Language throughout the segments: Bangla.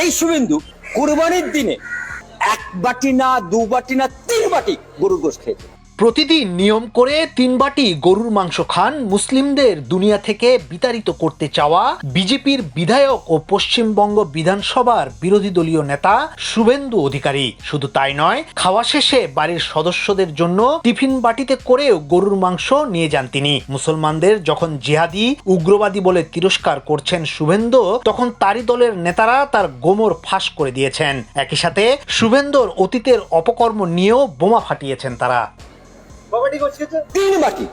এই শুভেন্দু, কুরবানির দিনে এক বাটি না, দু বাটি না, তিন বাটি গরুর গোশ খেয়েছে। প্রতিদিন নিয়ম করে তিন বাটি গরুর মাংস খান মুসলিমদের দুনিয়া থেকে বিতাড়িত করতে চাওয়া বিজেপির বিধায়ক ও পশ্চিমবঙ্গ বিধানসভার বিরোধী দলীয় নেতা শুভেন্দু অধিকারী। শুধু তাই নয়, খাওয়া শেষে বাড়ির সদস্যদের জন্য টিফিন বাটিতে করেও গরুর মাংস নিয়ে যান তিনি। মুসলমানদের যখন জিহাদি, উগ্রবাদী বলে তিরস্কার করছেন শুভেন্দু, তখন তারই দলের নেতারা তার গোমর ফাঁস করে দিয়েছেন। একই সাথে শুভেন্দুর অতীতের অপকর্ম নিয়েও বোমা ফাটিয়েছেন তারা। তিন বাটি।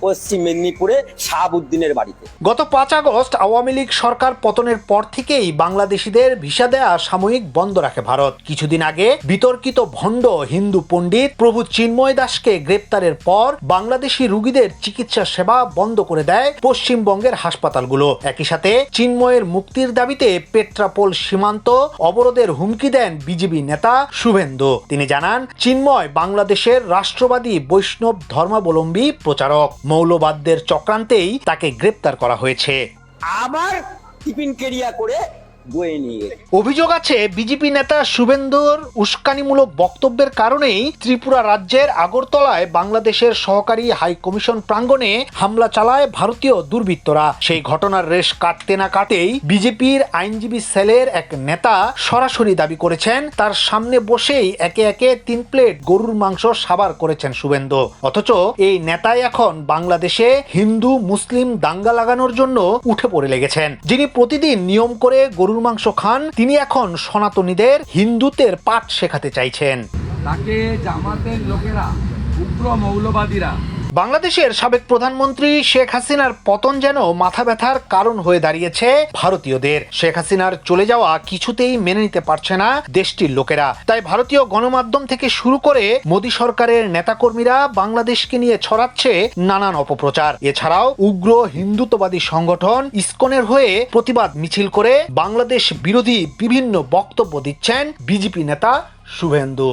পশ্চিম মেদিনীপুরে শাহাবুদ্দিনের বাড়িতে। গত পাঁচ আগস্ট আওয়ামী লীগ সরকার পতনের পর থেকেই বাংলাদেশিদের ভিসা দেয়া সাময়িক বন্ধ রাখে ভারত। কিছুদিন আগে বিতর্কিত ভণ্ড হিন্দু পণ্ডিত প্রভু চিন্ময় দাসকে গ্রেপ্তারের পর বাংলাদেশি রুগীদের চিকিৎসা সেবা বন্ধ করে দেয় পশ্চিমবঙ্গের হাসপাতালগুলো। একই সাথে চিন্ময়ের মুক্তির দাবিতে পেট্রাপোল সীমান্ত অবরোধের হুমকি দেন বিজেপি নেতা শুভেন্দু। তিনি জানান, চিন্ময় বাংলাদেশের রাষ্ট্রবাদী বৈষ্ণব ধর্মাবলম্বী প্রচারক মৌলবাদদের চক্রান্তেই তাকে গ্রেপ্তার করা হয়েছে। আবার টিফিন কেরিয়া করে বয়ে নিয়ে অভিযোগ আছে, বিজেপি নেতা শুভেন্দুর উস্কানিমূলক বক্তব্যের কারণেই ত্রিপুরা রাজ্যের আগরতলায় বাংলাদেশের সহকারী হাই কমিশন প্রাঙ্গণে হামলা চালায় ভারতীয় দুর্বৃত্তরা। সেই ঘটনার রেশ কাটতে না কাটেই বিজেপির আইনজীবী সেলের এক নেতা সরাসরি দাবি করেছেন, তার সামনে বসেই একে একে তিন প্লেট গরুর মাংস সাবার করেছেন শুভেন্দু। অথচ এই নেতাই এখন বাংলাদেশে হিন্দু, মুসলিম দাঙ্গা লাগানোর জন্য উঠে পড়ে লেগেছেন। যিনি প্রতিদিন নিয়ম করে গরুর মাংস খান, তিনি এখন সনাতনীদের হিন্দুত্বের পাঠ শেখাতে চাইছেন। তাকে জামাতের লোকেরা উগ্র মৌলবাদীরা বাংলাদেশের সাবেক প্রধানমন্ত্রী শেখ হাসিনার পতন যেন মাথা ব্যথার কারণ হয়ে দাঁড়িয়েছে ভারতীয়দের। শেখ হাসিনার চলে যাওয়া কিছুতেই মেনে নিতে পারছে না দেশটির লোকেরা। তাই ভারতীয় গণমাধ্যম থেকে শুরু করে মোদী সরকারের নেতাকর্মীরা বাংলাদেশকে নিয়ে ছড়াচ্ছে নানান অপপ্রচার। এছাড়াও উগ্র হিন্দুত্ববাদী সংগঠন ইসকনের হয়ে প্রতিবাদ মিছিল করে বাংলাদেশ বিরোধী বিভিন্ন বক্তব্য দিচ্ছেন বিজেপি নেতা শুভেন্দু।